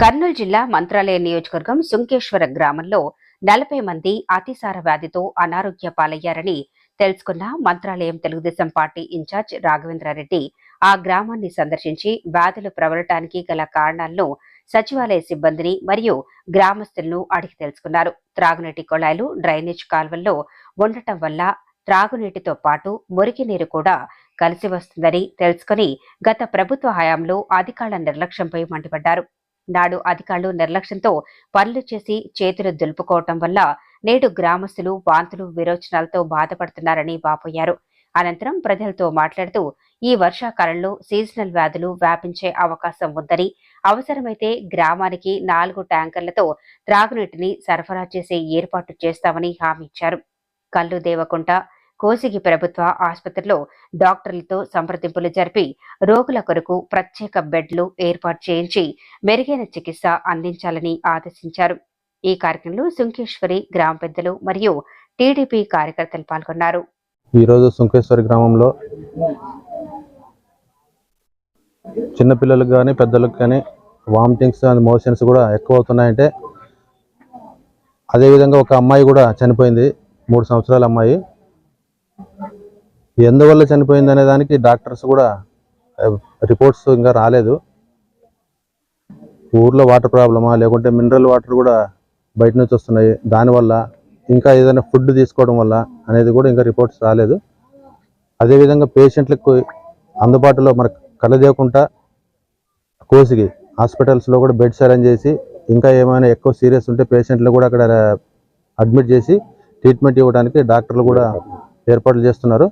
కర్నూలు జిల్లా మంత్రాలయ నియోజకవర్గం సుంకేశ్వర గ్రామంలో నలభై మంది అతిసార వ్యాధితో అనారోగ్య పాలయ్యారని తెలుసుకున్న Mantralayam Telugudesam party in charge Raghavendrareddy ఆ గ్రామాన్ని సందర్శించి వ్యాధులు ప్రబలటానికి గల కారణాలను సచివాలయ సిబ్బందిని మరియు గ్రామస్తులను అడిగి తెలుసుకున్నారు. త్రాగునీటి కొళాయిలు డ్రైనేజ్ కాల్వల్లో ఉండటం వల్ల త్రాగునీటితో పాటు మురికి నీరు కూడా కలిసి వస్తుందని తెలుసుకుని గత ప్రభుత్వ హయాంలో అధికారుల నిర్లక్ష్యంపై మండిపడ్డారు. నాడు అధికారులు నిర్లక్ష్యంతో పనులు చేసి చేతులు దులుపుకోవటం వల్ల నేడు గ్రామస్తులు వాంతులు విరోచనాలతో బాధపడుతున్నారని వాపోయారు. అనంతరం ప్రజలతో మాట్లాడుతూ ఈ వర్షాకాలంలో సీజనల్ వ్యాధులు వ్యాపించే అవకాశం ఉందని అవసరమైతే గ్రామానికి నాలుగు ట్యాంకర్లతో త్రాగునీటిని సరఫరా చేసే ఏర్పాటు చేస్తామని హామీ ఇచ్చారు. కల్లు దేవకుంట కోసిగి ప్రభుత్వ ఆసుపత్రిలో డాక్టర్లతో సంప్రదింపులు జరిపి రోగుల కొరకు ప్రత్యేక బెడ్లు ఏర్పాటు చేయించి మెరుగైన చికిత్స అందించాలని ఆదేశించారు. ఈ కార్యక్రమంలో సుంకేశ్వరి గ్రామ పెద్దలు మరియు టీడీపీ కార్యకర్తలు పాల్గొన్నారు. ఈరోజు సుంకేశ్వరి గ్రామంలో చిన్నపిల్లలకు కానీ పెద్దలకు కానీ వామిటింగ్స్ అండ్ మోషన్స్ కూడా ఎక్కువ అవుతున్నాయంటే అదేవిధంగా ఒక అమ్మాయి కూడా చనిపోయింది. మూడు సంవత్సరాల అమ్మాయి. ఎందువల్ల చనిపోయింది అనే దానికి డాక్టర్స్ కూడా రిపోర్ట్స్ ఇంకా రాలేదు. ఊర్లో వాటర్ ప్రాబ్లమా లేకుంటే మినరల్ వాటర్ కూడా బయట నుంచి వస్తున్నాయి. దానివల్ల ఇంకా ఏదైనా ఫుడ్ తీసుకోవడం వల్ల అనేది కూడా ఇంకా రిపోర్ట్స్ రాలేదు. అదేవిధంగా పేషెంట్లకు అందుబాటులో మనకు కలదేకుండా కోసిగి హాస్పిటల్స్లో కూడా బెడ్స్ అరేంజ్ చేసి ఇంకా ఏమైనా ఎక్కువ సీరియస్ ఉంటే పేషెంట్లు కూడా అక్కడ అడ్మిట్ చేసి ట్రీట్మెంట్ ఇవ్వడానికి డాక్టర్లు కూడా ఏర్పాట్లు చేస్తున్నారు.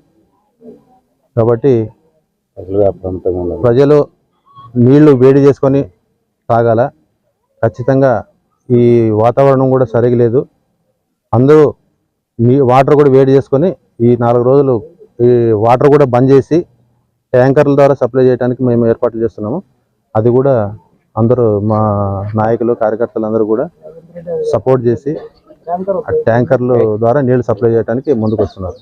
కాబట్టి ప్రజలు నీళ్ళు వేడి చేసుకొని తాగాల. ఖచ్చితంగా ఈ వాతావరణం కూడా సరిగా లేదు అందరూ నీ వాటర్ కూడా వేడి చేసుకొని ఈ నాలుగు రోజులు ఈ వాటర్ కూడా బంద్ చేసి ట్యాంకర్ల ద్వారా సప్లై చేయడానికి మేము ఏర్పాట్లు చేస్తున్నాము. అది కూడా అందరూ మా నాయకులు కార్యకర్తలు అందరూ కూడా సపోర్ట్ చేసి ఆ ట్యాంకర్లు ద్వారా నీళ్ళు సప్లై చేయడానికి ముందుకు వస్తున్నారు